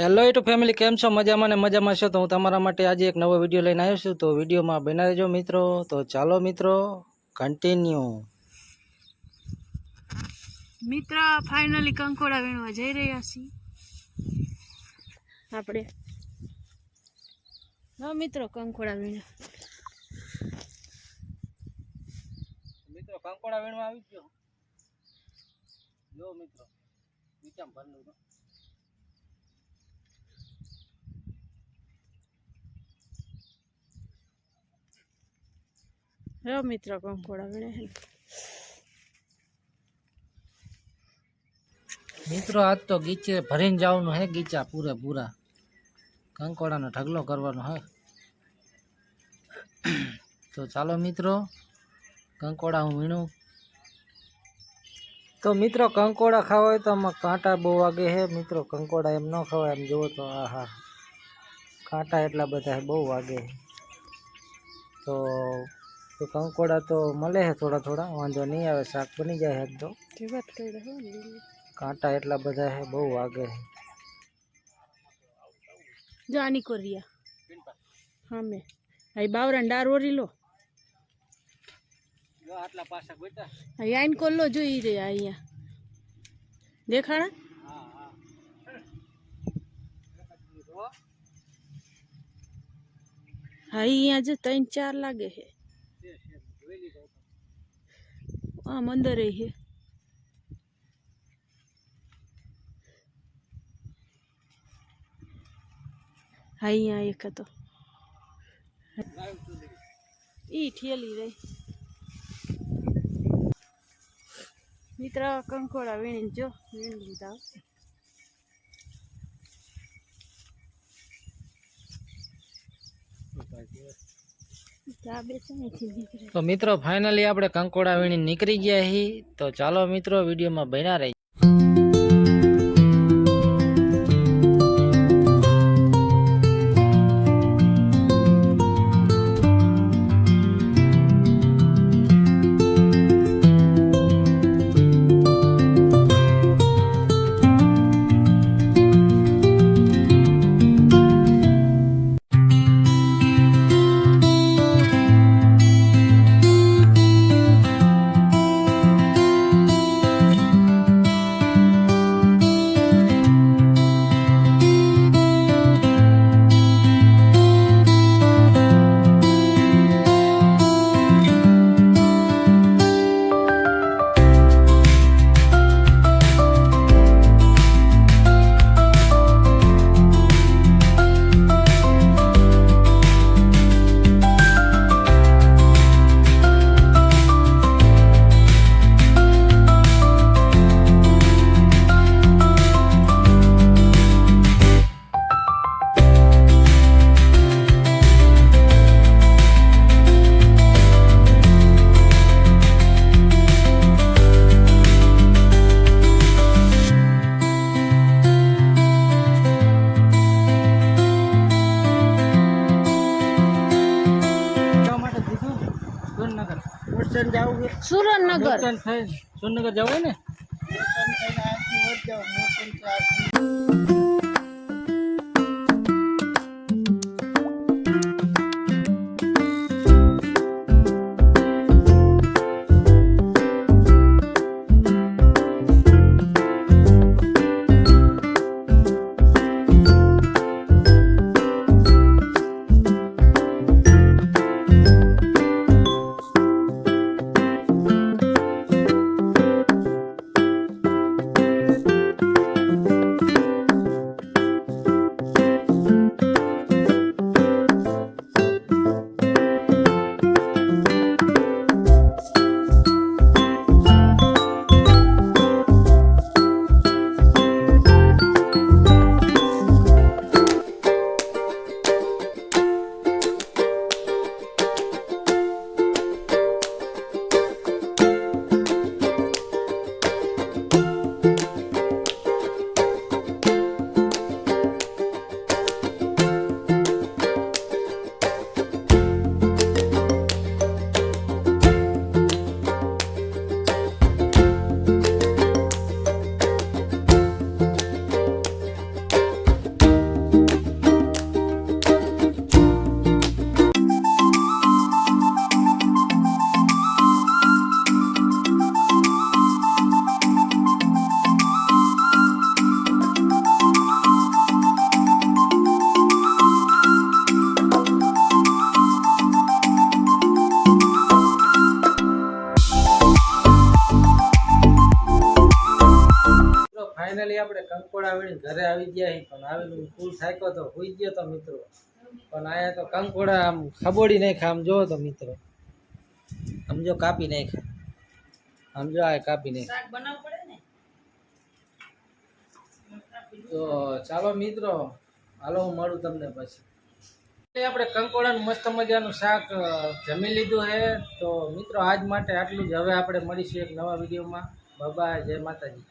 Hello YouTube family કેમ છો? મજામાં ને મજામાં છો? તો હું તમારા માટે આજે એક નવો વીડિયો લઈને આવ્યો છું. તો વિડીયોમાં બના રહેજો મિત્રો. તો ચાલો મિત્રો કન્ટિન્યુ મિત્ર ફાઇનલી કંકોડા વીણવા જઈ રહ્યા છીએ. આપણે. હા મિત્રો કંકોડા વીણવા મિત્રો કંકોડા વીણવા આવી ગયો. જો મિત્રો બીચામ ભરલું તો મિત્રો કંકોડા વીણે મિત્રો, આજ તો ગીચે ભરીને જવાનું હે ગીચા પૂરે પૂરા. કંકોડાનો ઢગલો કરવાનો હે. તો ચાલો મિત્રો, કંકોડા હું વીણું. તો મિત્રો, કંકોડા ખાવા હોય તો આમાં કાંટા બહુ વાગે હે. મિત્રો, કંકોડા એમ ન ખવાય એમ જુઓ તો, આહા. કાંટા એટલા બધા બહુ વાગે. તો તો કંકોડા તો મળે છે થોડા થોડા વાંધો નહીં આવે શાક બની જાય છે એક તો. જે વાત કરી રહ્યો ને કાંટા એટલા બધા છે બહુ વાગે છે. જો આની કોરિયા હા મેં. અહીં બાવરા ડાર ઓરી લો. આટલા પાછા બેટા અહીં આઈન કોલ લો જોઈ રહ્યા અહીંયા. દેખાડા હા અહીંયા જો ત્રણ ચાર લાગે છે. આમ અંદર છે. હા, અહીંયા એક હતો. ઈ ઠેલી રહી. મિત્ર, કંકોડા વીણી જો, વીણી લીધા. હો. તો મિત્રો ફાઇનલી આપણે કંકોડા વીણી નીકળી ગયા છીએ તો ચાલો મિત્રો, વિડીયોમાં બન્યા રહી જવું છે. સુરેન્દ્રનગર? સુરનગર જવું હોય ને આપણે કંકોડા વીણી ઘરે આવી ગયા પણ આવેલું ફૂલ થાક્યો તો હોઈ ગયો તો મિત્રો. પણ આયા તો કંકોડા આમ ખબોડી નાખ્યા. આમ જોવો તો મિત્રો. આમ જો કાપી નાખ્યા. આમ જો આ કાપી નાખ્યા. તો ચાલો મિત્રો હાલો હું મળું તમને પછી. આપણે આપણે કંકોડાનું મસ્ત મજાનું શાક જમી લીધું છે તો મિત્રો આજ માટે આટલું જ. હવે આપણે મળીશું એક નવા વિડીયોમાં. બાબા જય માતાજી.